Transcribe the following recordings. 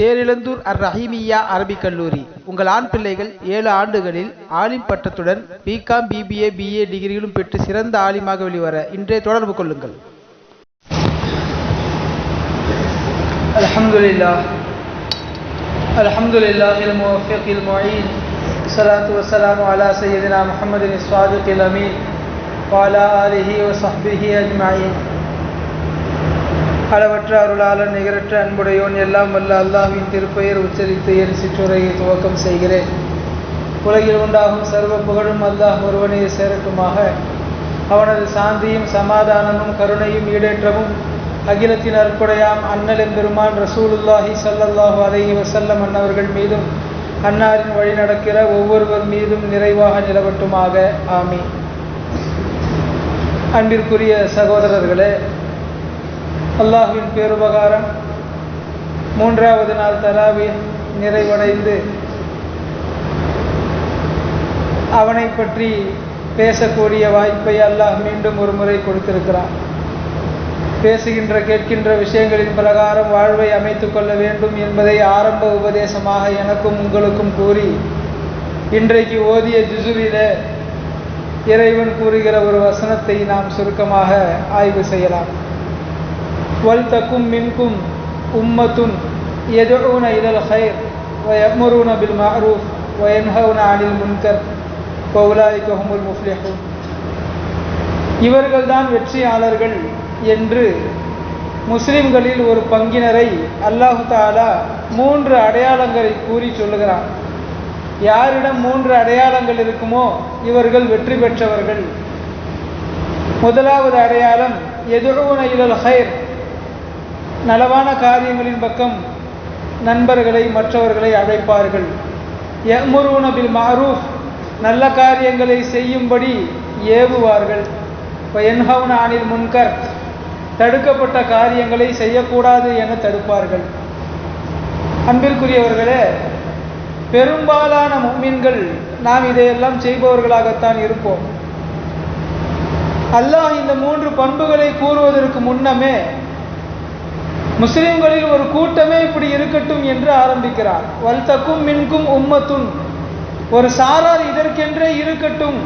தேரிழந்தூர் அர் ரஹீமியா அரபிக் கல்லூரி உங்கள் ஆண் பிள்ளைகள் ஏழு ஆண்டுகளில் ஆலிம் பட்டத்துடன் பிகாம் பிபிஏ பிஏ டிகிரிகளும் பெற்று சிறந்த ஆலிமாக வெளிவர இன்றே தொடர்பு கொள்ளுங்கள் الحمد لله الحمد لله الموفق المعين الصلاة والسلام على سيدنا محمد الصادق الأمين وعلى آله وصحبه أجمعين அளவற்ற அருளாளன் நிகரற்ற அன்புடையோன் எல்லாம் வல்ல அல்லாஹின் திருப்பெயர் உச்சரித்து என் சிற்றுரையை துவக்கம் செய்கிறேன். உலகில் உண்டாகும் சர்வ புகழும் அல்லாஹ் ஒருவனே சேரட்டுமாக. அவனது சாந்தியும் சமாதானமும் கருணையும் ஈடேற்றமும் அகிலத்தின் அற்புடையாம் அண்ணல் பெருமான் ரசூலுல்லாஹி சல்லல்லாஹு அலைஹி வசல்லம் அன்னவர்கள் மீதும் அன்னாரின் வழி நடக்கிற ஒவ்வொருவர் மீதும் நிறைவாக நிலவட்டுமாக. ஆமி அன்பிற்குரிய சகோதரர்களே அல்லாஹ்வின் பேருபகாரம் மூன்றாவது நாள் தலாவி நிறைவடைந்து அவனை பற்றி பேசக்கூடிய வாய்ப்பை அல்லாஹ் மீண்டும் ஒரு முறை கொடுத்திருக்கிறான். பேசுகின்ற கேட்கின்ற விஷயங்களின் பிரகாரம் வாழ்வை அமைத்து கொள்ள வேண்டும் என்பதை ஆரம்ப உபதேசமாக எனக்கும் உங்களுக்கும் கூறி இன்றைக்கு ஓதிய ஜிசுவில இறைவன் கூறுகிற ஒரு வசனத்தை நாம் சுருக்கமாக ஆய்வு செய்யலாம். வல்தக்கும் மின்கும் உம்மத்துன் எதுன இதழ் ஹைர் வயமுருன பில் மஅரூஃப் வயன்ஹவுன அனில் முன்கர் பௌலாய்க முஃப்லிஹூன் இவர்கள்தான் வெற்றியாளர்கள் என்று முஸ்லிம்களில் ஒரு பங்கினரை அல்லாஹு தாலா மூன்று அடையாளங்களை கூறி சொல்லுகிறான். யாரிடம் மூன்று அடையாளங்கள் இருக்குமோ இவர்கள் வெற்றி பெற்றவர்கள். முதலாவது அடையாளம் எதுன இழல் ஹைர்? நலவான காரியங்களின் பக்கம் நண்பர்களை மற்றவர்களை அழைப்பார்கள். எமுருனபில் மாரூஃப் நல்ல காரியங்களை செய்யும்படி ஏவுவார்கள். இப்போ என்ஹவுன் ஆனில் முன்கர் தடுக்கப்பட்ட காரியங்களை செய்யக்கூடாது என தடுப்பார்கள். அன்பிற்குரியவர்களே பெரும்பாலான மும்மின்கள் நாம் இதையெல்லாம் செய்பவர்களாகத்தான் இருப்போம். அல்லாஹ் இந்த மூன்று பண்புகளை கூறுவதற்கு முன்னமே முஸ்லிம்களில் ஒரு கூட்டமே இப்படி இருக்கட்டும் என்று ஆரம்பிக்கிறார். வல்தக்கும் மின்கும் உம்மத்துன். ஒரு சாரார் இதற்கென்றே இருக்கட்டும்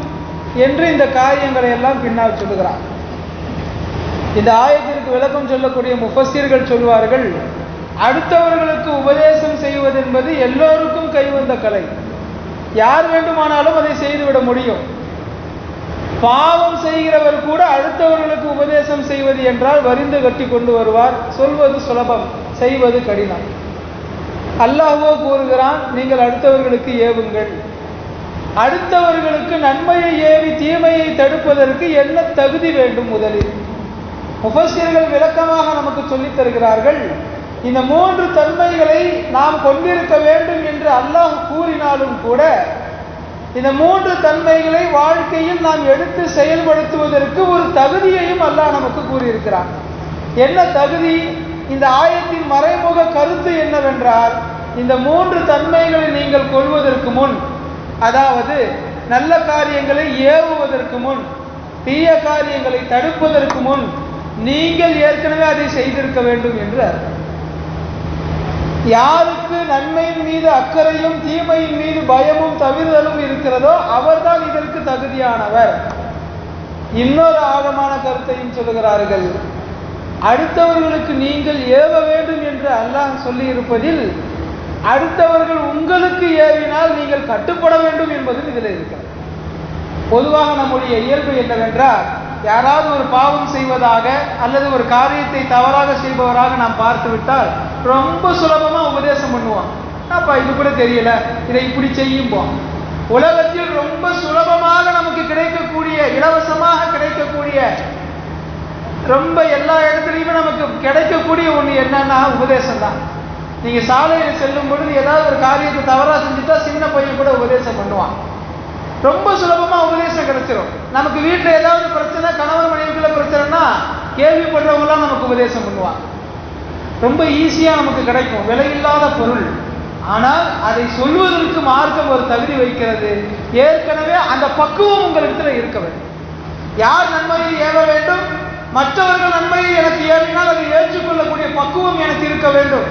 என்று இந்த காரியங்களை எல்லாம் பின்னால் சொல்லுகிறார். இந்த ஆயத்திற்கு விளக்கம் சொல்லக்கூடிய முஃபஸ்தீர்கள் சொல்வார்கள் அடுத்தவர்களுக்கு உபதேசம் செய்வது என்பது எல்லோருக்கும் கைவந்த கலை. யார் வேண்டுமானாலும் அதை செய்துவிட முடியும். பாவம் செய்கிறவர் கூட அடுத்தவர்களுக்கு உபதேசம் செய்வது என்றால் வரிந்து கட்டி கொண்டு வருவார். சொல்வது சுலபம் செய்வது கடினம். அல்லாஹோ கூறுகிறான் நீங்கள் அடுத்தவர்களுக்கு ஏவுங்கள். அடுத்தவர்களுக்கு நன்மையை ஏவி தீமையை தடுப்பதற்கு என்ன தகுதி வேண்டும் முதலில்? முஃபஸ்ஸிர்கள் விளக்கமாக நமக்கு சொல்லித் தருகிறார்கள் இந்த மூன்று தன்மைகளை நாம் கொண்டிருக்க வேண்டும் என்று அல்லாஹ் கூறினாலும் கூட இந்த மூன்று தன்மைகளை வாழ்க்கையில் நாம் எடுத்து செயல்படுத்துவதற்கு ஒரு தகுதியையும் அல்லாஹ் நமக்கு கூறியிருக்கிறான். என்ன தகுதி? இந்த ஆயத்தின் மறைமுக கருத்து என்னவென்றால் இந்த மூன்று தன்மைகளை நீங்கள் கொள்வதற்கு முன் அதாவது நல்ல காரியங்களை ஏவுவதற்கு முன் தீய காரியங்களை தடுப்பதற்கு முன் நீங்கள் ஏற்கனவே அதை செய்திருக்க வேண்டும் என்று அர்த்தம். யாருக்கு நன்மையின் மீது அக்கறையும் தீமையின் மீது பயமும் தவிர்தலும் இருக்கிறதோ அவர்தான் இதற்கு தகுதியானவர். இன்னொரு ஆழமான கருத்தையும் சொல்லுகிறார்கள். அடுத்தவர்களுக்கு நீங்கள் ஏவ வேண்டும் என்று அல்லாஹ் சொல்லி இருப்பதில் அடுத்தவர்கள் உங்களுக்கு ஏவினால் நீங்கள் கட்டுப்பட வேண்டும் என்பதும் இதில் இருக்கிறது. பொதுவாக நம்முடைய இயல்பு என்னவென்றால் யாராவது ஒரு பாவம் செய்வதாக அல்லது ஒரு காரியத்தை தவறாக செய்பவராக நாம் பார்த்து விட்டால் ரொம்ப சுலபமாக உபதேசம் பண்ணுவோம் அப்பா இது கூட தெரியல. இதை இப்படி செய்யும்போம் உலகத்தில் ரொம்ப சுலபமாக நமக்கு கிடைக்கக்கூடிய இலவசமாக கிடைக்கக்கூடிய ரொம்ப எல்லா இடத்துலையுமே நமக்கு கிடைக்கக்கூடிய ஒன்று என்னன்னா உபதேசம் தான் நீங்கள் சாலையில் செல்லும் பொழுது ஏதாவது ஒரு காரியத்தை தவறாக செஞ்சுட்டா சின்ன பையன் கூட உபதேசம் பண்ணுவான். ரொம்ப சுலபமாக உபதேசம் கிடைச்சிரும். நமக்கு வீட்டில் ஏதாவது பிரச்சனை கணவன் மனைவிக்குள்ள பிரச்சனைனா கேள்விப்படுறவங்களாம் நமக்கு உபதேசம் பண்ணுவாங்க. ரொம்ப ஈஸியாக நமக்கு கிடைக்கும். விலையில்லாத பொருள். ஆனால் அதை சொல்வதற்கு மார்க்கம் ஒரு தகுதி வைக்கிறது. ஏற்கனவே அந்த பக்குவம் உங்களிடத்தில் இருக்க வேண்டும். யார் நன்மையை ஏவ வேண்டும்? மற்றவர்கள் நன்மையை எனக்கு ஏறினால் அதை ஏற்றுக்கொள்ளக்கூடிய பக்குவம் எனக்கு இருக்க வேண்டும்.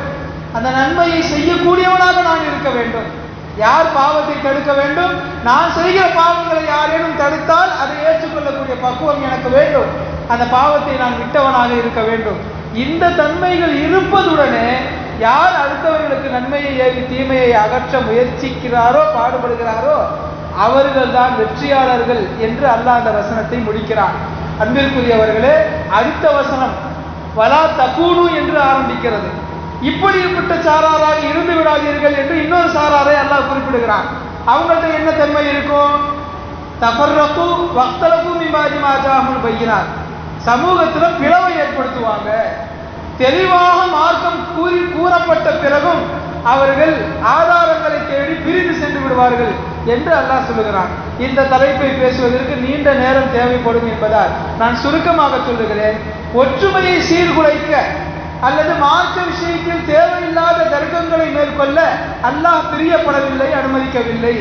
அந்த நன்மையை செய்யக்கூடியவனாக நான் இருக்க வேண்டும். யார் பாவத்தை தடுக்க வேண்டும்? நான் செய்கிற பாவங்களை யாரேனும் தடுத்தால் அதை ஏற்றுக்கொள்ளக்கூடிய பக்குவம் எனக்கு வேண்டும். அந்த பாவத்தை நான் விட்டவனாக இருக்க வேண்டும். இந்த தன்மைகள் இருப்பதுடனே யார் அடுத்தவர்களுக்கு நன்மையை ஏவி தீமையை அகற்ற முயற்சிக்கிறாரோ பாடுபடுகிறாரோ அவர்கள் தான் வெற்றியாளர்கள் என்று அல்லாஹ் அந்த வசனத்தை முடிக்கிறான். அன்பிற்குரியவர்களே அடுத்த வசனம் வலா தகுணு என்று ஆரம்பிக்கிறது. இப்படிப்பட்ட சாராராக இருந்து விடாதீர்கள் என்று இன்னொரு சாராரை அல்லாஹ் குறிப்பிடுகிறான். அவங்கள்ட்ட என்ன தன்மை இருக்கும்? தபர்ரப்பு வக்தலப்பு மிபாதி மாஜாமல் பையினார் சமூகத்தில் பிளவை ஏற்படுத்துவாங்க. தெளிவாக மார்க்கம் கூறி கூறப்பட்ட பிறகும் அவர்கள் ஆதாரங்களை தேடி பிரிந்து சென்று விடுவார்கள் என்று அல்லாஹ் சொல்லுகிறான். இந்த தலைப்பை பேசுவதற்கு நீண்ட நேரம் தேவைப்படும் என்பதால் நான் சுருக்கமாக சொல்லுகிறேன். ஒற்றுமையை சீர்குலைக்க அல்லது மார்க்க விஷயத்தில் தேவையில்லாத தர்க்கங்களை மேற்கொள்ள அல்லாஹ் பிரியப்படவில்லை அனுமதிக்கவில்லை.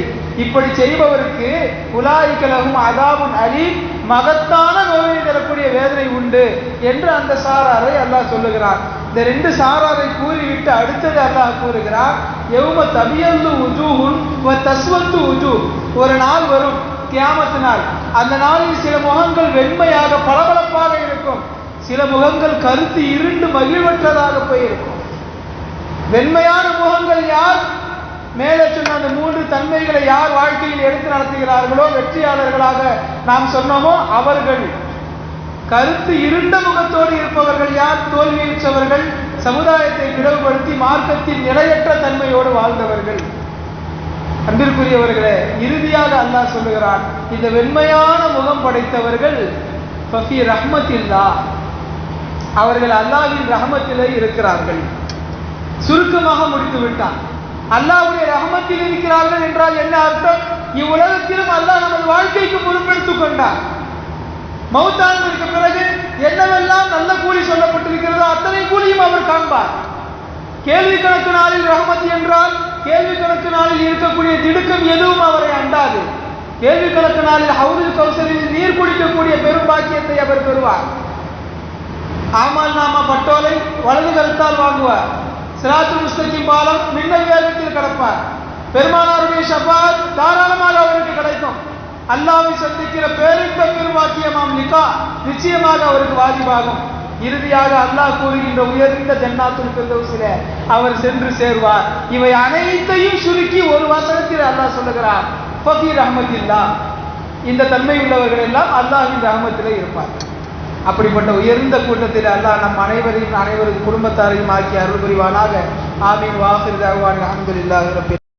இப்படி செய்பவருக்கு உலாய்கலகும் அதாவும் அலி மகத்தான நோயை தரக்கூடிய வேதனை உண்டு என்று அந்த சாராரை அல்லாஹ் சொல்லுகிறார். இந்த ரெண்டு சாராரை கூறிவிட்டு அடுத்தது அல்லாஹ் கூறுகிறார் எவ்வளவு தபியல்லு உஜூஹுன் வ தஸ்வத்து உஜூ ஒரு நாள் வரும் கியாமத்து நாள். அந்த நாளில் சில முகங்கள் வெண்மையாக பளபளப்பாக இருக்கும். சில முகங்கள் கருத்து இருண்டு மகிழ்வற்றதாக போயிருக்கும். வெண்மையான முகங்கள் யார்? மேலே சொன்ன அந்த மூன்று தன்மைகளை யார் வாழ்க்கையில் எடுத்து நடத்துகிறார்களோ வெற்றியாளர்களாக நாம் சொன்னோமோ அவர்கள். கருத்து இருண்ட முகத்தோடு இருப்பவர்கள் யார்? தோல்வியுற்றவர்கள் சமுதாயத்தை பிளவுபடுத்தி மார்க்கத்தின் நிலையற்ற தன்மையோடு வாழ்ந்தவர்கள். அன்பிற்குரியவர்களே இறுதியாக அல்லாஹ் சொல்லுகிறான் இந்த வெண்மையான முகம் படைத்தவர்கள் ரஹ்மத்தில்லா. அவர்கள் அல்லாவின் ரஹமத்திலே இருக்கிறார்கள். சுருக்கமாக முடித்து விட்டான் அல்லாவுடைய ரஹமத்தில் இருக்கிறார்கள் என்றால் என்ன அர்த்தம்? இவ்வுலகத்திலும் அல்லாஹ் நமது வாழ்க்கைக்கு பொறுப்பெடுத்துக் கொண்டார். மௌத்தானதற்கு பிறகு என்னவெல்லாம் நல்ல கூலி சொல்லப்பட்டிருக்கிறதோ அத்தனை கூலியும் அவர் காண்பார். கேள்வி கணக்கு நாளில் ரஹமத் என்றால் கேள்வி கணக்கு நாளில் இருக்கக்கூடிய திடுக்கம் எதுவும் அவரை அண்டாது. கேள்வி கணக்கு நாளில் ஹவுதில் கௌசரில் நீர் குடிக்கக்கூடிய பெரும் பாக்கியத்தை அவர் பெறுவார். ஆமால் நாம பட்டோலை வலது கருத்தால் வாங்குவார். சிராத்து முஸ்தகிம் பாலம் மின்னல் வேகத்தில் கிடப்பார். பெருமானாருடைய ஷபாத் தாராளமாக அவருக்கு கிடைக்கும். அல்லாவை சந்திக்கிற பேரின்ப பெருவாக்கியமாம் நிகா நிச்சயமாக அவருக்கு வாஜிபாகும். இறுதியாக அல்லாஹ் கூறுகின்ற உயர்ந்த ஜன்னாத்துல் ஃபிர்தௌஸிலே அவர் சென்று சேர்வார். இவை அனைத்தையும் சுருக்கி ஒரு வசனத்தில் அல்லாஹ் சொல்லுகிறார். ஃபகீர் ரஹ்மத்தில்லா. இந்த தன்மை உள்ளவர்கள் எல்லாம் அல்லாஹின் ரஹமத்திலே இருப்பார் அப்படிப்பட்ட உயர்ந்த கூட்டத்தில் அல்லாஹ் நம் அனைவரையும் அனைவரது குடும்பத்தாரையும் ஆக்கி அருள் புரிவானாக ஆமீன். வாஹிர் தஹ்வான் அல்ஹம்துலில்லாஹி ரப்பில்